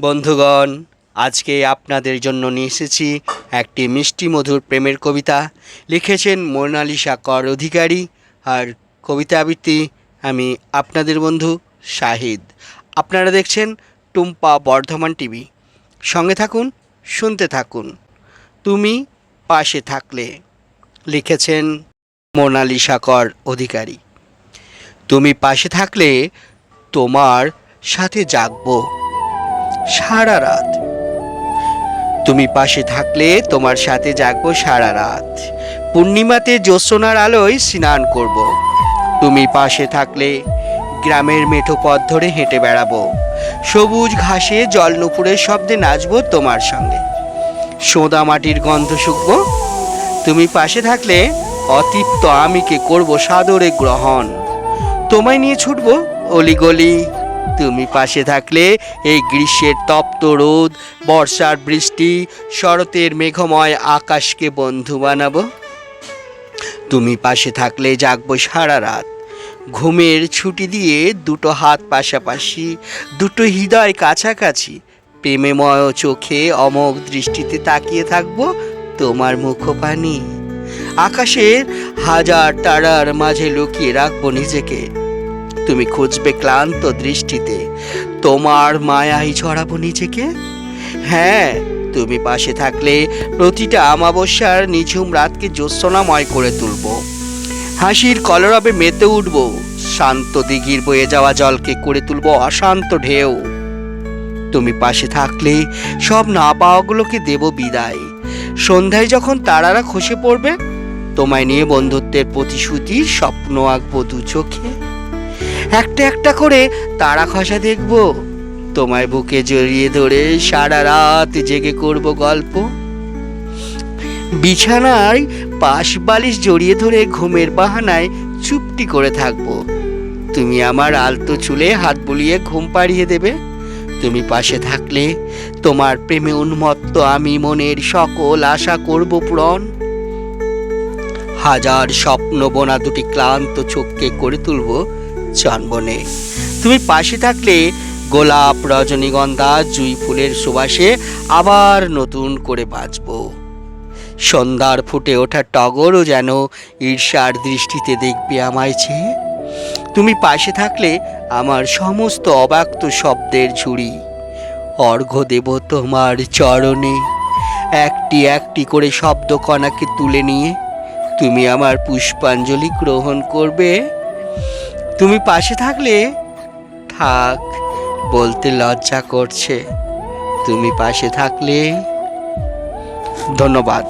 বন্ধুগণ, আজকে আপনাদের জন্য নিয়ে এসেছি একটি মিষ্টি মধুর প্রেমের কবিতা। লিখেছেন মোনালিসা কর অধিকারী আর কবিতা আবৃত্তি আমি আপনাদের বন্ধু শাহিদ। আপনারা দেখছেন টুম্পা বর্ধমান টিভি। সঙ্গে থাকুন, শুনতে থাকুন। তুমি পাশে থাকলে, লিখেছেন মোনালিসা কর অধিকারী। তুমি পাশে থাকলে তোমার সাথে জাগবো। সারা রাত। তুমি পাশে থাকলে তোমার সাথে জাগবো সারা রাত। পূর্ণিমাতে জ্যোৎস্নার আলোয় স্নান করব। তুমি পাশে থাকলে গ্রামের মেঠো পথ ধরে হেঁটে বেড়াবো। সবুজ ঘাসে জল নুপুরের শব্দে নাচবো তোমার সঙ্গে। সোদা মাটির গন্ধ শুকবো। তুমি পাশে থাকলে অতিপ্ত আমিকে করব সাদরে গ্রহণ। তোমায় নিয়ে ছুটবো অলিগলি তুমি পাশে থাকলে এই গ্রীষ্মের তপ্ত রোদ, বর্ষার বৃষ্টি, শরতের মেঘময় আকাশকে বন্ধু বানাবো। তুমি পাশে থাকলে জাগবো সারা রাত। ঘুমের ছুটি দিয়ে দুটো হাত পাশাপাশি, দুটো হৃদয় কাছাকাছি, প্রেমেময় চোখে অমোঘ দৃষ্টিতে তাকিয়ে থাকব তোমার মুখপানি। আকাশের হাজার তারার মাঝে লুকিয়ে রাখব নিজেকে। তুমি খুঁজবে ক্লান্ত দৃষ্টিতে। তোমার মায়াই ছড়াবো নিজেকে। হ্যাঁ তুমি পাশে থাকলে প্রতিটা আমাবস্যার নিঝুম রাতকে জ্যোৎস্নাময় করে তুলব। হাসির কলরবে মেতে উঠব। শান্ত দিঘির বয়ে যাওয়া জলকে করে তুলব অশান্ত ঢেউ। তুমি পাশে থাকলে সব না পাওয়াগুলোকে দেব বিদায়। সন্ধ্যায় যখন তারারা খসে পড়বে, তোমায় নিয়ে বন্ধুত্বের প্রতিশ্রুতি স্বপ্ন আঁকবো দু চোখে। একটা একটা করে তারা খসা দেখব। তোমায় বুকে জড়িয়ে ধরে সারা রাত জেগে করব গল্প। বিছানায় পাশ বালিশ জড়িয়ে ধরে ঘুমের বাহানায় চুপটি করে থাকব। তুমি আমার আলতো চুলে হাত বুলিয়ে ঘুম পাড়িয়ে দেবে। তুমি পাশে থাকলে তোমার প্রেমে উন্মত্ত আমি মনের সকল আশা করব পূরণ। হাজার স্বপ্ন বোনা দুটি ক্লান্ত চোখকে করে তুলব। চনবনে তুমি পাশে থাকলে গোলাপ, রজনীগন্ধা, জুই ফুলের সুবাসে আবার নতুন করে বাঁচব। সন্ধ্যার ফুটে ওঠা টগরও যেন ঈর্ষার দৃষ্টিতে দেখবে আমায় চেয়ে। তুমি পাশে থাকলে আমার সমস্ত অব্যক্ত শব্দের ঝুড়ি। অর্ঘ্য দেব তোমার চরণে। একটি একটি করে শব্দ কণাকে তুলে নিয়ে তুমি আমার পুষ্পাঞ্জলি গ্রহণ করবে। তুমি পাশে থাকলে? থাক বলতে লজ্জা করছে। তুমি পাশে থাকলে? ধন্যবাদ।